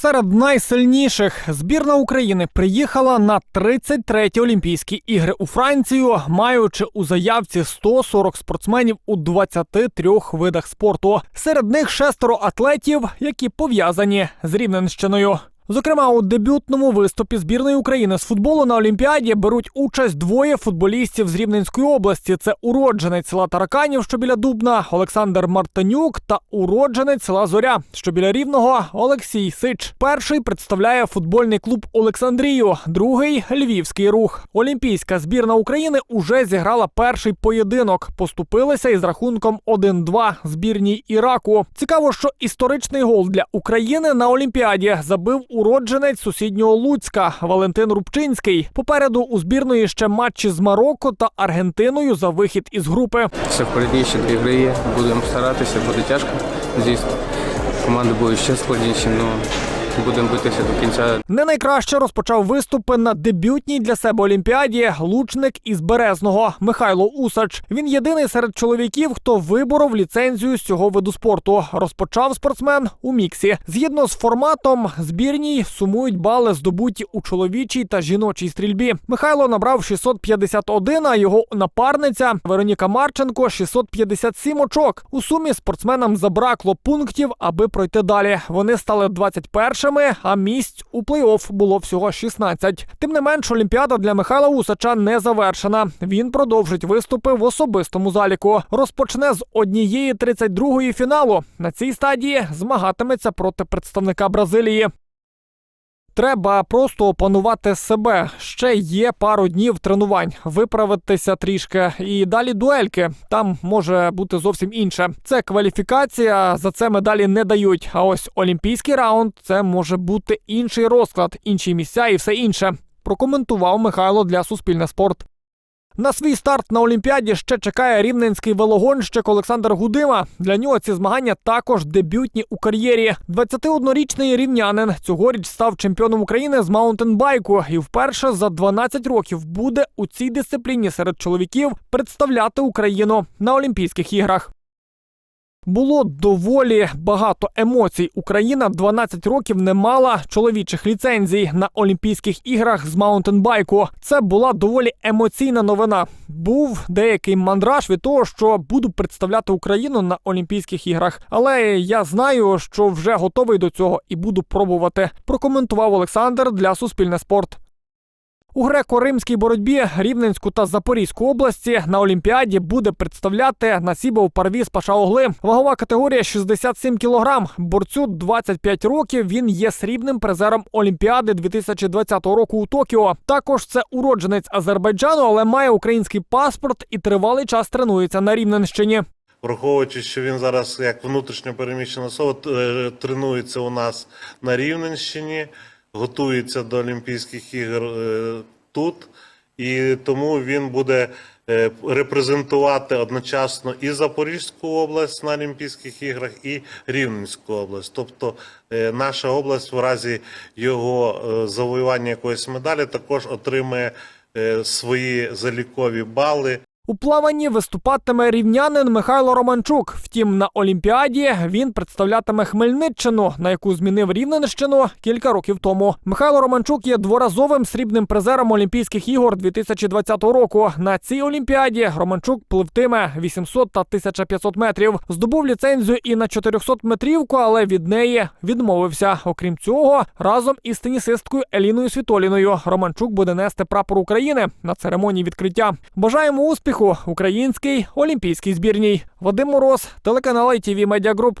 Серед найсильніших збірна України приїхала на 33-ті Олімпійські ігри у Францію, маючи у заявці 140 спортсменів у 23 видах спорту. Серед них шестеро атлетів, які пов'язані з Рівненщиною. Зокрема, у дебютному виступі збірної України з футболу на Олімпіаді беруть участь двоє футболістів з Рівненської області. Це уродженець села Тараканів, що біля Дубна, Олександр Мартинюк, та уродженець села Зоря, що біля Рівного Олексій Сич. Перший представляє футбольний клуб Олександрію, другий Львівський рух. Олімпійська збірна України уже зіграла перший поєдинок. Поступилися із рахунком 1-2 збірній Іраку. Цікаво, що історичний гол для України на Олімпіаді забив уродженець сусіднього Луцька Валентин Рубчинський. Попереду у збірної ще матчі з Марокко та Аргентиною за вихід із групи. Все впереді, ще дві гри є. Будемо старатися, буде тяжко, звісно. Команди будуть ще складніші, але будемо битися до кінця. Не найкраще розпочав виступи на дебютній для себе олімпіаді лучник із Березного Михайло Усач. Він єдиний серед чоловіків, хто виборов ліцензію з цього виду спорту. Розпочав спортсмен у міксі. Згідно з форматом, збірній сумують бали, здобуті у чоловічій та жіночій стрільбі. Михайло набрав 651, а його напарниця Вероніка Марченко 657 очок. У сумі спортсменам забракло пунктів, аби пройти далі. Вони стали 21-ми, а місць у плей-офф було всього 16. Тим не менш, Олімпіада для Михайла Усача не завершена. Він продовжить виступи в особистому заліку. Розпочне з однієї 32-ї фіналу. На цій стадії змагатиметься проти представника Бразилії. Треба просто опанувати себе. Ще є пару днів тренувань, виправитися трішки, і далі дуельки. Там може бути зовсім інше. Це кваліфікація, за це медалі не дають. А ось олімпійський раунд це може бути інший розклад, інші місця і все інше. Прокоментував Михайло для Суспільне спорт. На свій старт на Олімпіаді ще чекає рівненський велогонщик Олександр Гудима. Для нього ці змагання також дебютні у кар'єрі. 21-річний рівнянин цьогоріч став чемпіоном України з маунтенбайку і вперше за 12 років буде у цій дисципліні серед чоловіків представляти Україну на Олімпійських іграх. Було доволі багато емоцій. Україна 12 років не мала чоловічих ліцензій на Олімпійських іграх з маунтенбайку. Це була доволі емоційна новина. Був деякий мандраж від того, що буду представляти Україну на Олімпійських іграх. Але я знаю, що вже готовий до цього і буду пробувати. Прокоментував Олександр для Суспільне спорт. У греко-римській боротьбі Рівненську та Запорізьку області на Олімпіаді буде представляти Насібов Парвіз Пашаогли. Вагова категорія 67 кілограм. Борцю 25 років. Він є срібним призером Олімпіади 2020 року у Токіо. Також це уродженець Азербайджану, але має український паспорт і тривалий час тренується на Рівненщині. Враховуючи, що він зараз як внутрішньо переміщена особа е, тренується у нас на Рівненщині, готується до Олімпійських ігор е, тут, і тому він буде е, репрезентувати одночасно і Запорізьку область на Олімпійських іграх, і Рівненську область. Тобто е, наша область в разі його завоювання якоїсь медалі також отримає свої залікові бали. У плаванні виступатиме рівнянин Михайло Романчук. Втім, на Олімпіаді він представлятиме Хмельниччину, на яку змінив Рівненщину кілька років тому. Михайло Романчук є дворазовим срібним призером Олімпійських ігор 2020 року. На цій Олімпіаді Романчук пливтиме 800 та 1500 метрів. Здобув ліцензію і на 400 метрівку, але від неї відмовився. Окрім цього, разом із тенісисткою Еліною Світоліною Романчук буде нести прапор України на церемонії відкриття. Бажаємо успіху українській олімпійській збірній. Вадим Мороз, телеканал ITV Media Group.